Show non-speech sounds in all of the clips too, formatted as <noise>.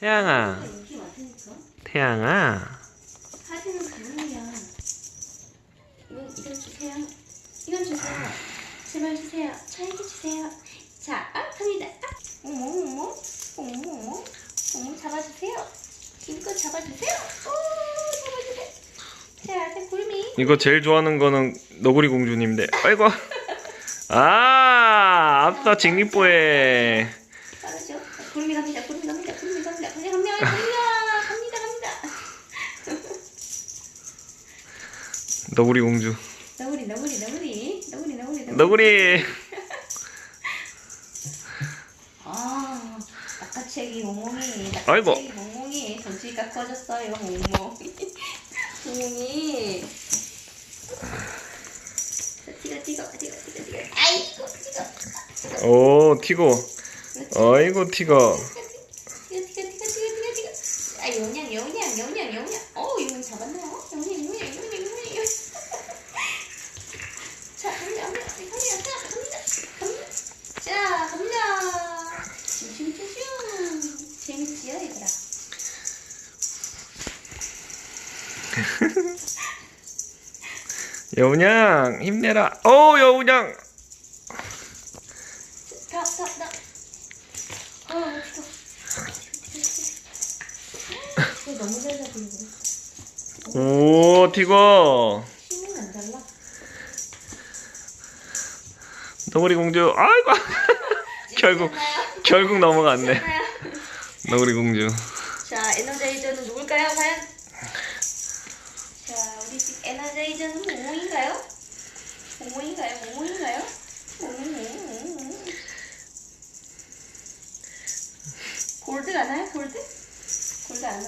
태양아. 태양아. 사진은 그분이야. 이건 이건 주세요. 이건 주세요. 제발 주세요. 저에게 주세요. 자, 아, 갑니다. 아, 어머, 어머, 어머, 어머, 어머, 잡아주세요. 이거 잡아주세요. 오, 잡아주세요. 자, 자, 굴미. 이거 제일 좋아하는 거는 너구리 공주님인데. 아이고. <laughs> 아, 앞서 직립보에 알았죠? 굴미 갑니다. 굴미 갑니다. 굴미 갑니다. 갑니다. 갑니다. 갑니다. 갑니다. 갑니다. 너구리 공주. 너구리, 너구리, 너구리, 너구리, 너구리, 너구리. <laughs> 아, 낚아채기 멍멍이. 아이고. 꺼졌어요, 멍멍. <laughs> 멍멍이. 자, 티가, 티가, 티가, 티가, 티가. 아이고, 티가. 오, 티고. 아이고, 티가. 티가, 티가, 티가, 티가, 티가, 티가. 아, 영양, 영양, 영양, 영양. 어, 이건 잡았나요? 영양, 영양, 영양, 영양, 영양. 자, 갑니다, 갑니다, 갑니다, 갑니다, 갑니다, 갑니다. 자, 갑니다. 슝슝슝슝. 재밌지요, 얘들아? <laughs> 여운양, 힘내라. 오, 여운양. 다, 다, 다. 아, 너무 잘 잡히고. 오, 티거. 힘은 안 달라. 너구리 공주. 아이고. <laughs> 결국. 결국 넘어갔네. 너구리 공주. 자, 에너자이저는 누굴까요, 과연? 자, 우리 집 에너자이저는 모모인가요? 모모인가요? 모모인가요? 모모. 골드 가나요? 골드? 골드 안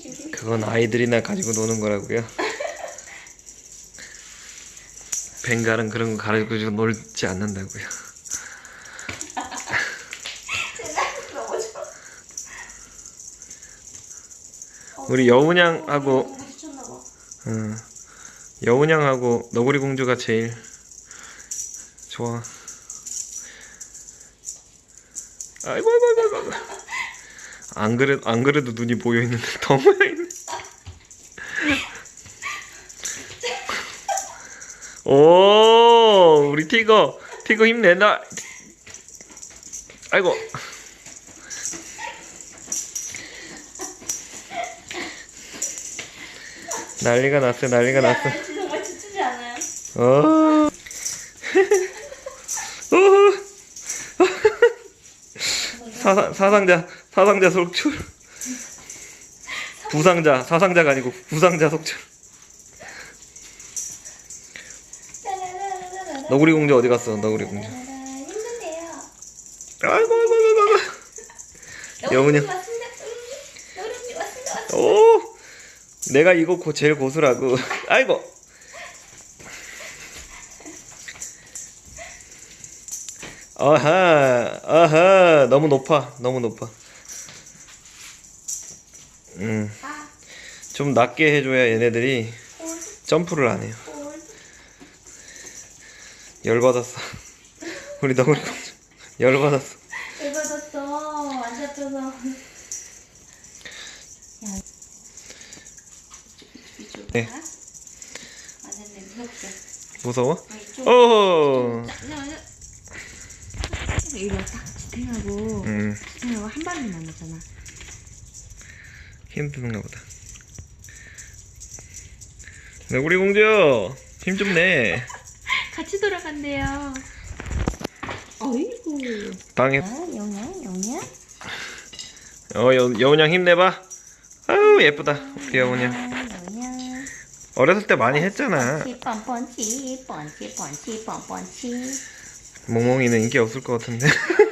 쭈쭈. 그건 아이들이나 가지고 노는 거라고요. <laughs> 벵갈은 그런 거 가지고 놀지 않는다고요. 제가 <laughs> 넘어져. 우리 여운양하고 어, 봐. 응. 여운양하고 너구리 공주가 제일 좋아. 아이고 아이고 아이고 아이고. 안 그래 안 그래도 눈이 보여 있는데 <laughs> 더 모여 있네. 오 우리 티거 티거 힘내나. 아이고. 난리가 났어 난리가 났어. 야, 정말 지치지 않아요? 어. 사상 사상자 사상자 속출. 부상자 사상자가 아니고 부상자 속출. 너구리 공주 어디 갔어? 너구리 공주. 아이고 아이고 아이고 아이고. 여운이. 오. 내가 이거 고, 제일 고수라고. 아이고. 아하, 아하, 너무 높아, 너무 높아. 음, 아, 좀 낮게 해줘야 얘네들이 점프를 안 해요. 골드. 열받았어. <laughs> 우리 너구리 공주. <laughs> 열받았어. 열 받았어. 안 잡혀서. 네. 아? 무서워? 아, 이쪽. 오. 자, 자, 자. 이리 와, 딱 지탱하고, 음, 지탱하고 한 발이 남았잖아. 힘드는가 보다. 너구리 공주, 힘 좀 내. <laughs> 같이 돌아간대요. 어이구. 방해 아, 영양, 영양. 어, 여, 여운양 힘내봐. 아유, 예쁘다. 우리 여운양. 영양. 어렸을 때 많이 했잖아. 뻔뻔치, 뻔치, 뻔치, 뻔뻔치. 몽몽이는 인기 없을 것 같은데. <laughs>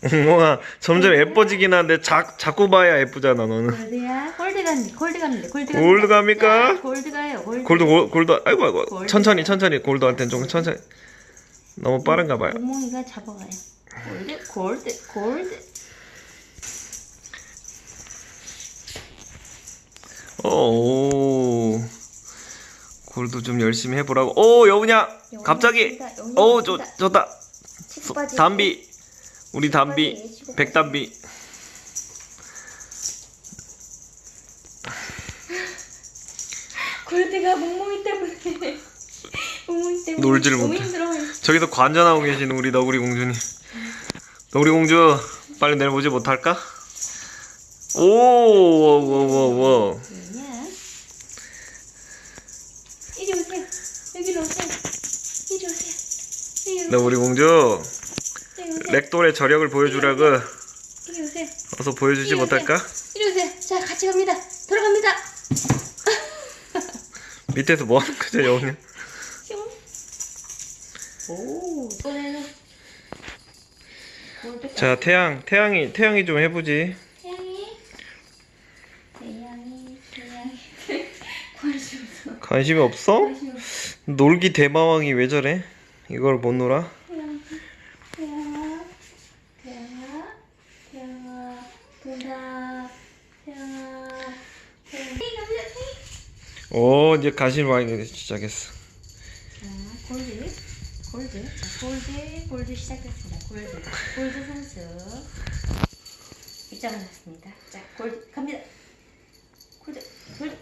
<laughs> 몽몽아, 점점 예뻐지긴 하는데, 자, 자꾸 봐야 예쁘잖아, 너는. 골드야, 골드 갔는데, 골드 갔는데, 골드 골드 갑니까? 자, 골드 가요, 골드. 골드, 골- 골드, 아이고, 아이고. 골드. 천천히, 천천히. 골드한테는 좀 천천히. 너무 빠른가 봐요. 몽몽이가 잡아가요. 골드, 골드, 골드. 오. 골드 좀 열심히 해보라고. 오, 여운양! 갑자기! 오, 좋다. 치고 빠지고. 담비. 우리 담비 백담비 골드가 몽몽이 때문에 몽몽이 때문에 너무 못해. 저기서 관전하고 계시는 우리 너구리 공주님 너구리 공주 빨리 내려보지 못할까? 오워워워워 뭐냐? 이리 오세요. 여기로 오세요. 이리 오세요. 오세요. 너구리 공주. 렉돌의 저력을 보여주라고 이리 오세요. 어서 보여주지 못할까? 이리 오세요. 자, 같이 갑니다. 들어갑니다. <laughs> 밑에서 뭐 하는 거죠 여우님? 슝. 오, 이번에는 골드 자 태양 태양이 태양이 좀 해보지 태양이 태양이 태양이 <laughs> 관심 없어. 관심이 없어? 관심 없어. 놀기 대마왕이 왜 저래? 이걸 못 놀아 태양아, 태양아, 돈다, 태양아, 태양아. 태양이 갑니다, 태양이. 오 이제 관심이 많이 시작했어 자, 골드, 골드, 자, 골드, 골드 시작됐습니다. 골드, 골드 선수 입장을 했습니다. 자, 골드 갑니다. 골드, 골드.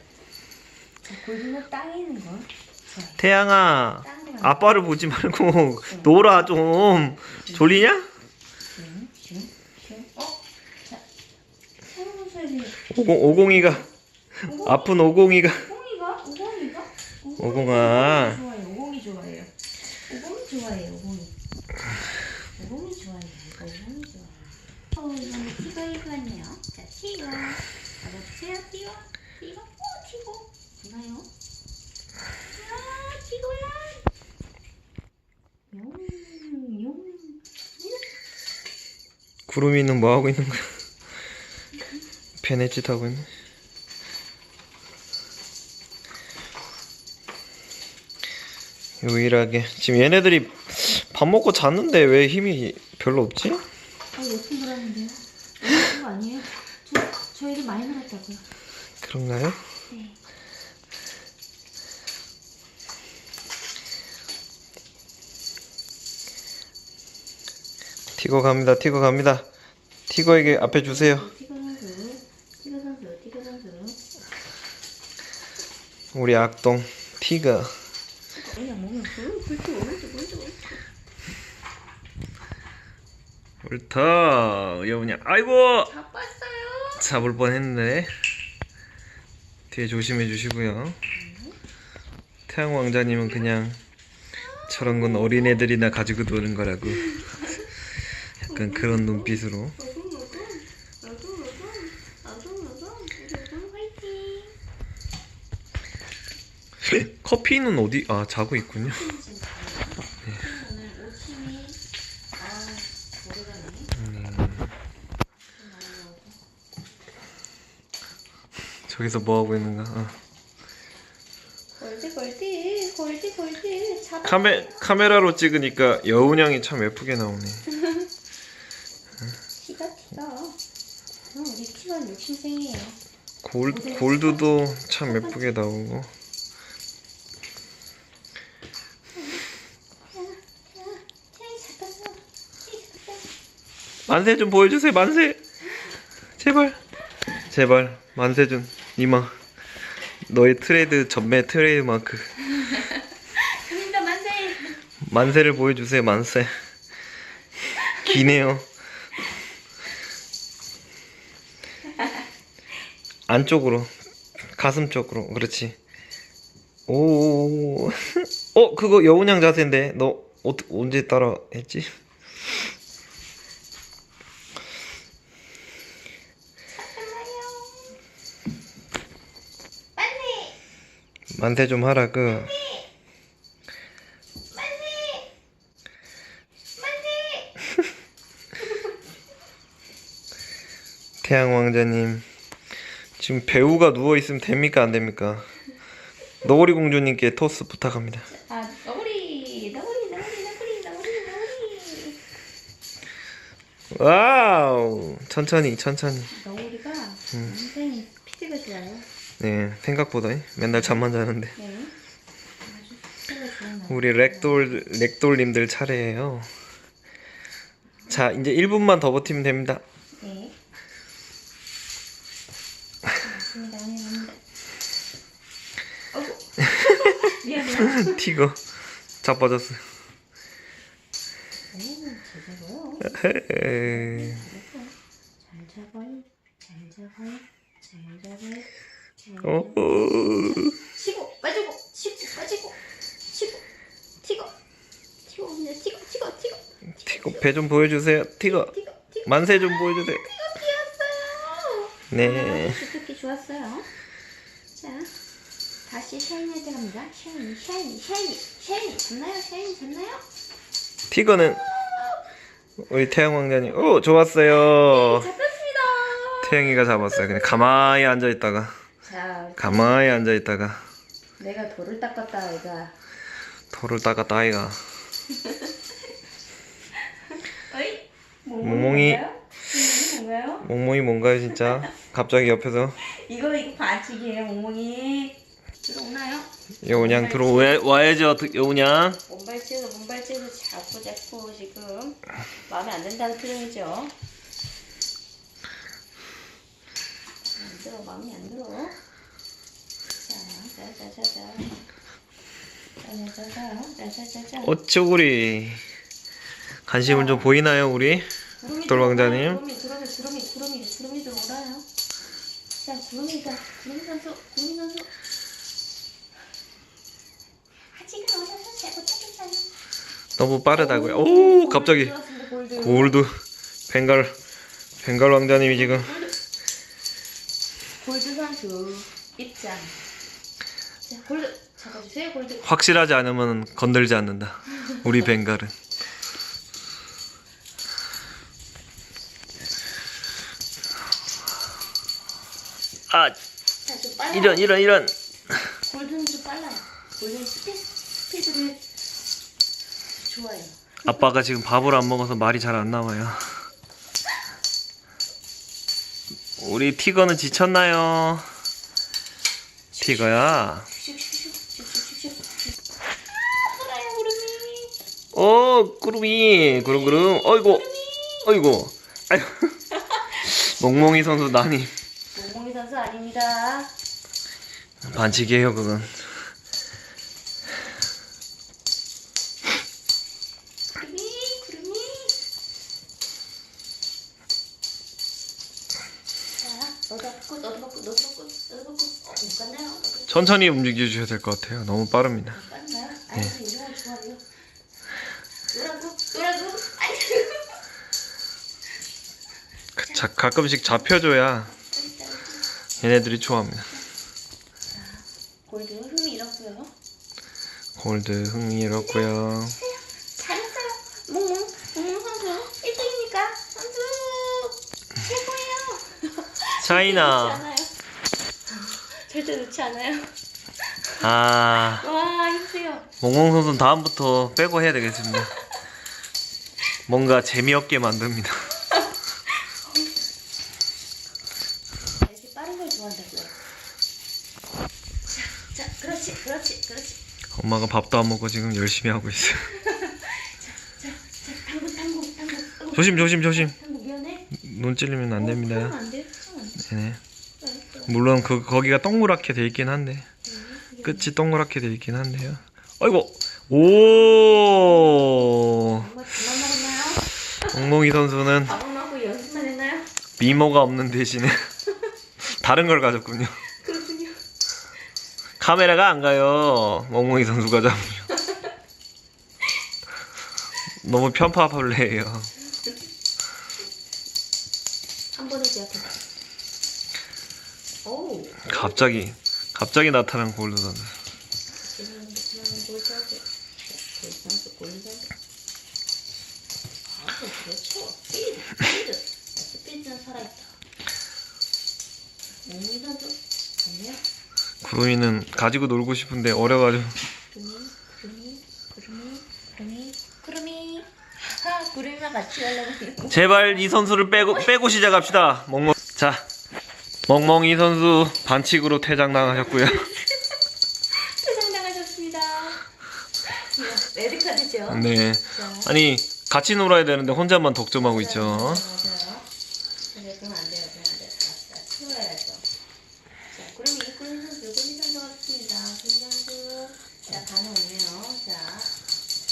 자, 골드는 땅에 있는 거. 좋아요. 태양아 땅으로 아빠를 보지 말고 놀아 좀 졸리냐? 슝, 슝, 슝. 어? 자, 오공, 오공이가 오공, 아픈 오공이가? 오공아. 좋아요. 오공이 좋아해요. 오공이 좋아해요. 오공이. 오공이 좋아해요. 오공이 좋아해요. 어, 이번에 티거 입었네요. 자, 티거. 잡아주세요. 티거. 티거. 오, 티거. 이거요. 아, 티거야. 용, 용. 구름이는 뭐 하고 있는 거야? <laughs> 배내짓 하고 있네. 유일하게 지금 얘네들이 밥 먹고 잤는데 왜 힘이 별로 없지? 아, 몇분 늘었는데요? 몇분 아니에요? 저, 저희도 많이 늘었다고요. 그런가요? 네. 티거 갑니다. 티거 갑니다. 티거에게 앞에 주세요. 티거 선수, 티거 선수, 티거 선수. 우리 악동 티거. 그냥 먹으면 그 굴뚝 오른쪽 오른쪽 오른쪽. 옳다. 여우냐. 아이고. 바빴어요. 잡을 뻔했는데 뒤에 조심해 주시고요. 태양 왕자님은 그냥 저런 건 어린애들이나 가지고 노는 거라고 약간 그런 눈빛으로 어둠 어둠 어둠 어둠 어둠 어둠 우리 어둠 화이팅. 커피는 어디 아 자고 있군요. 음, 저기서 뭐 하고 있는가? 어. 골드 골드 골드 골드 잡아. 카메 카메라로 찍으니까 여운양이 참 예쁘게 나오네. 티가 티가. 어, 우리 티가 욕심쟁이에요. 골 골드도 참 예쁘게 나오고. 태양이 잡혔어. 태양이 잡혔어. 만세 좀 보여주세요 만세. 제발. 제발 만세 좀. 이마. 너의 트레이드 전매 트레이드 마크. 갑니다 만세. 만세를 보여주세요 만세. 기네요. 안쪽으로. 가슴 쪽으로. 그렇지. 오, <laughs> 어 그거 여운양 자세인데. 너 어, 언제 따라 했지? 만세 좀 하라 그. 태양 왕자님 지금 배우가 누워 있으면 됩니까 안 됩니까? 너구리 공주님께 토스 부탁합니다. 아 너구리 너구리 너구리 너구리 너구리 너구리. 와우 천천히 천천히. 네 생각보다 맨날 잠만 자는데 네. 우리 렉돌 렉돌님들 차례예요. 자, 이제 1분만 더 버티면 됩니다. 네. 네. 티거. 오. 에이, 잘 잡아요. 잘 잡아요. 잘 잡아요. 잡아요. 치고 빠지고 치고 빠지고 치고 튀고 튀고 그냥 튀고 튀고 튀고 티거 배좀 보여주세요. 튀고 튀고 만세 좀 보여주세요. 귀여웠어요. 네. 주특기 좋았어요. 자 다시 샤이니한테 갑니다. 샤이니 샤이니 샤이니 샤이니 잡나요? 샤이니 잡나요? 티거는 우리 태양 왕자님. 오, 좋았어요. 잡혔습니다. 태양이가 잡았어요. 그냥 가만히 앉아 있다가 자 가만히 앉아 있다가 내가 돌을 닦았다 아이가. 돌을 닦았다 아이가. <laughs> 어이 몽몽이. 뭔가요? 몽몽이 뭔가요? 진짜? 갑자기 옆에서 이거 이거 반칙이에요 몽몽이. 들어오나요? 여우냥 들어와야죠 여우냥. 몸발치에서 몸발치에서 자꾸 자꾸 지금 마음에 안 든다는 표정이죠. 안 들어 마음에 안 들어. 어쭈구리. 관심을 좀 보이나요 우리? 구름이 돌왕자님. 들어오나요? 구름이 구름이 구름이 구름이 구름이 들어오나요? 자 구름이가 구름이 선수 구름이 선수. 아직은 오셔서 잘 못하겠잖아. 너무 빠르다고요. 오 갑자기 들어왔습니다, 골드. 골드 벵갈 벵갈 왕자님이 지금 골드 선수 입장. 자, 골드 잡아주세요, 골드. 확실하지 않으면 건들지 않는다. 우리 벵갈은. 아 자, 좀 빨라. 이런 이런 이런. 골드는 좀 빨라요. 골드 스피, 스피드를 좋아요. 아빠가 지금 밥을 안 먹어서 말이 잘 안 나와요. 우리 티거는 지쳤나요? 티거야. 슉슉슉슉슉슉슉. 살아요, 구름이. 어, 구름이, 구름 구름. 어이구, 어이구. 아유. <laughs> 멍멍이 선수 난이 몽몽이 선수 아닙니다. 반칙이에요, 그건. 구름이, 구름이. 자, 너도 먹고, 너도 먹고, 너도 먹고, 너도 먹고. 어, 못 갔나요? 너도 천천히 움직여 주셔야 될 것 같아요. 너무 빠릅니다. 못 갔나요? 아니, 이 자, 가끔씩 잡혀줘야 얘네들이 좋아합니다. 골드 흥미 잃었고요. 골드 흥미롭고요. 잘했어요. 몽몽, 몽몽 선수 1등입니까? 선수 최고예요. <laughs> 차이나. 절대 놓지 않아요. 아, 와 힘세요. 멍멍 선수는 다음부터 빼고 해야 되겠습니다. 뭔가 재미없게 만듭니다. 이렇게 빠른 걸 좋아한다고요. 자, 자, 그렇지, 그렇지, 그렇지. 엄마가 밥도 안 먹고 지금 열심히 하고. 어구, 조심, 조심, 조심. 눈 찔리면 안 됩니다. 네네. 네, 네. 물론 그 거기가 동그랗게 돼 있긴 한데 끝이 동그랗게 돼 있긴 한데요. 아이고, 오, ong몽이 선수는? 미모가 없는 대신에 다른 걸 가졌군요. 카메라가 안 가요. 멍멍이 선수가 잡으면. <laughs> 너무 편파 플레이예요. 한 번에 제압해. 오. 갑자기 갑자기 나타난 골드 선수. 골드하고. 아, 그렇죠. 스피드. 스피드는 살아있다. 몽이 선수 좋네요. 구름이는 가지고 놀고 싶은데 어려가지고 구름이, 구름이, 구름이, 구름이, 구름이. 하, 구름이랑 같이 가려고. 제발 이 선수를 빼고 빼고 시작합시다. 멍멍. 자, 멍멍이 선수 반칙으로 퇴장당하셨고요. <laughs> 퇴장당하셨습니다. 레드카드죠. 네. 자, 아니 같이 놀아야 되는데 혼자만 독점하고 있죠.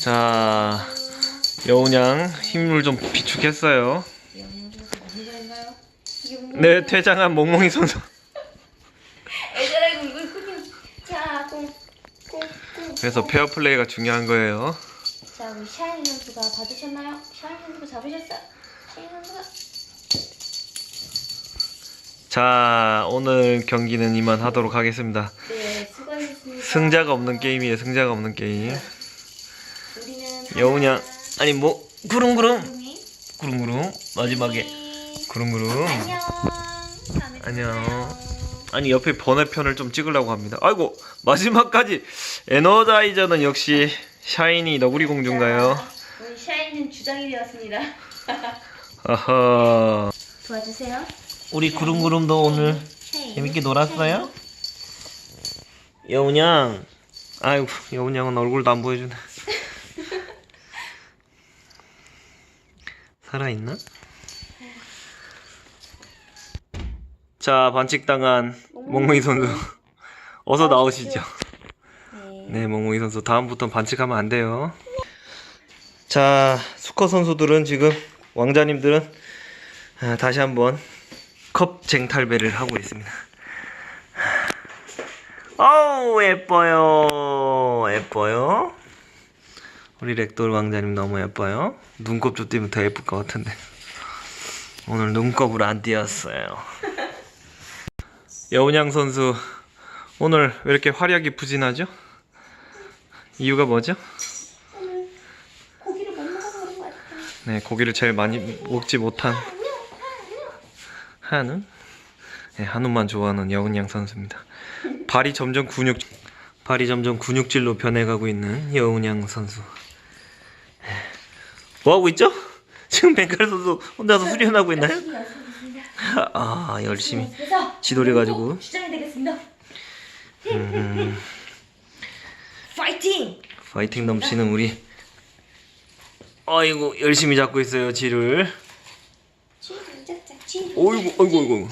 자, 여운양 힘을 좀 비축했어요. 선수 네? 퇴장한 멍멍이 선수. 자, 공, 공, 공. 그래서 공. 페어 플레이가 중요한 거예요. 자, 우리 샤인 선수가 받으셨나요? 샤인 선수가 잡으셨어요? 샤인 선수가. 자, 오늘 경기는 이만 하도록 하겠습니다. 네, 수고하셨습니다. 승자가 없는 게임이에요. 승자가 없는 게임. 하나, 아니 뭐 구름구름 구름구름 마지막에. 구름구름 안녕. 다음에 안녕. 아니 옆에 번외편을 좀 찍으려고 합니다. 아이고 마지막까지 에너자이저는 역시 샤이니 너구리 공주인가요? 자, 우리 샤이는 주장이 되었습니다. <laughs> 아하. 도와주세요. 우리 구름구름도 오늘. 재밌게 놀았어요? 여운양 아이고 여운양은 얼굴도 안 보여주네 살아있나? 자 반칙당한 멍멍이 선수. 어서 나오시죠. 네. 네 멍멍이 선수. 다음부터는 반칙하면 안 돼요. 자 수컷 선수들은 지금 왕자님들은 아, 다시 한번 컵 쟁탈배를 하고 있습니다. 어우 예뻐요. 예뻐요 우리 렉돌 왕자님 너무 예뻐요. 눈곱도 띄면 더 예쁠 것 같은데. 오늘 눈곱을 안 띄었어요. 여운양 선수 오늘 왜 이렇게 화력이 부진하죠? 이유가 뭐죠? 오늘 고기를 못 먹어서 그런 것 같아요. 네 고기를 제일 많이 먹지 못한 한우? 네, 한우만 좋아하는 여운양 선수입니다. 발이 점점 근육 발이 점점 근육질로 변해가고 있는 여운양 선수 뭐 하고 있죠? <laughs> 지금 뱅칼 선수 혼자서 수련하고 있나요? 아 열심히 지도를 가지고. 주장이 되겠습니다. 음, 파이팅! 파이팅 넘치는 우리 아이고 열심히 잡고 있어요 지를 어이구, 어이구, 어이구.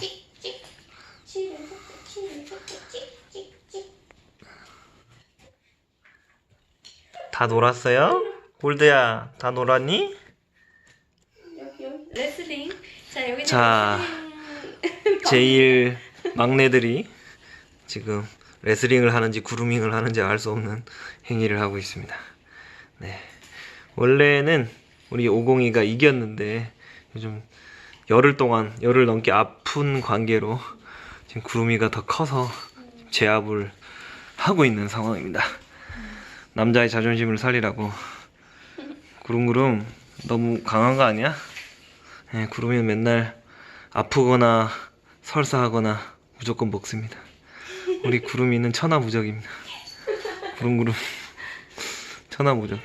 다 놀았어요? 골드야 다 놀았니? 여기 레슬링. 자 여기 자. <laughs> 제일 막내들이 지금 레슬링을 하는지 구루밍을 하는지 알 수 없는 행위를 하고 있습니다. 네. 원래는 우리 502가 이겼는데 요즘 열흘 동안 열흘 넘게 아픈 관계로 지금 구름이가 더 커서 제압을 하고 있는 상황입니다. 남자의 자존심을 살리라고 구름구름 너무 강한 거 아니야? 네, 구름이는 맨날 아프거나 설사하거나 무조건 먹습니다. 우리 구름이는 천하무적입니다. 구름구름 천하무적.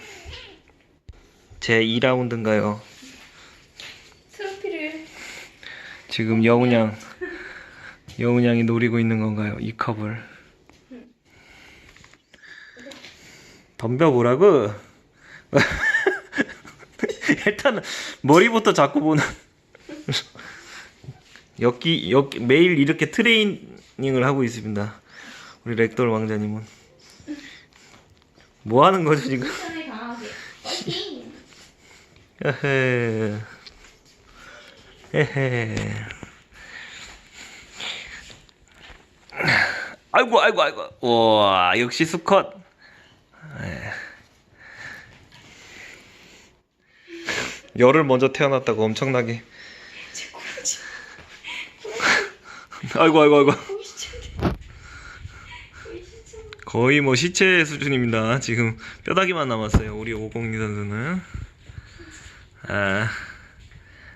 제 2라운드인가요? 트로피를 지금 여운양 여운양이 노리고 있는 건가요? 이 컵을 덤벼보라고 <laughs> 일단은 머리부터 잡고 보는 엮기 엮 매일 이렇게 트레이닝을 하고 있습니다 우리 렉돌 왕자님은 뭐 하는 거죠 지금? 에헤. 에헤. 아이고 아이고 아이고. 와 역시 수컷. 열을 먼저 태어났다고 엄청나게. <laughs> 아이고 아이고 아이고. 거의 뭐 시체 수준입니다. 지금 뼈다귀만 남았어요. 우리 502 선수는. 아,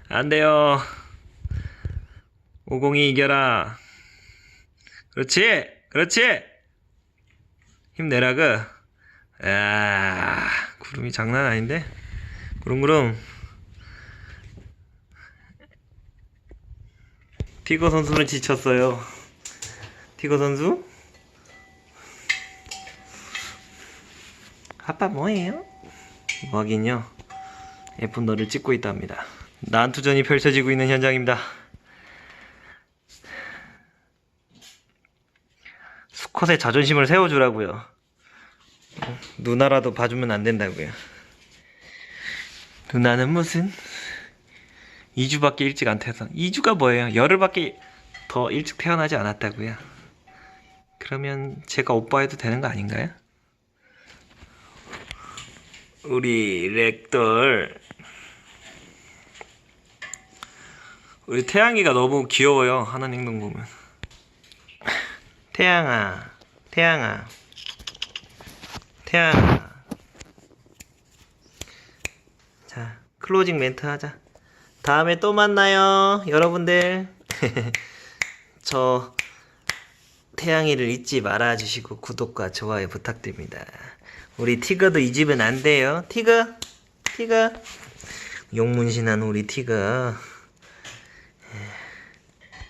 안 돼요. 502 이겨라. 그렇지, 그렇지. 힘내라그. 아, 구름이 장난 아닌데. 구름구름. 티거 선수는 지쳤어요. 티거 선수? 아빠 뭐예요? 뭐하긴요 예쁜 너를 찍고 있답니다. 난투전이 펼쳐지고 있는 현장입니다. 수컷의 자존심을 세워주라고요. 누나라도 봐주면 안 된다고요. 누나는 무슨 2주밖에 일찍 안 태어나 2주가 뭐예요? 열흘밖에 더 일찍 태어나지 않았다고요. 그러면 제가 오빠 해도 되는 거 아닌가요? 우리 렉돌 우리 태양이가 너무 귀여워요 하는 행동 보면 태양아 태양아 태양아 자 클로징 멘트 하자 다음에 또 만나요 여러분들. <laughs> 저 태양이를 잊지 말아 주시고 구독과 좋아요 부탁드립니다. 우리 티거도 잊으면 안 돼요. 티거 티거 용문신한 우리 티거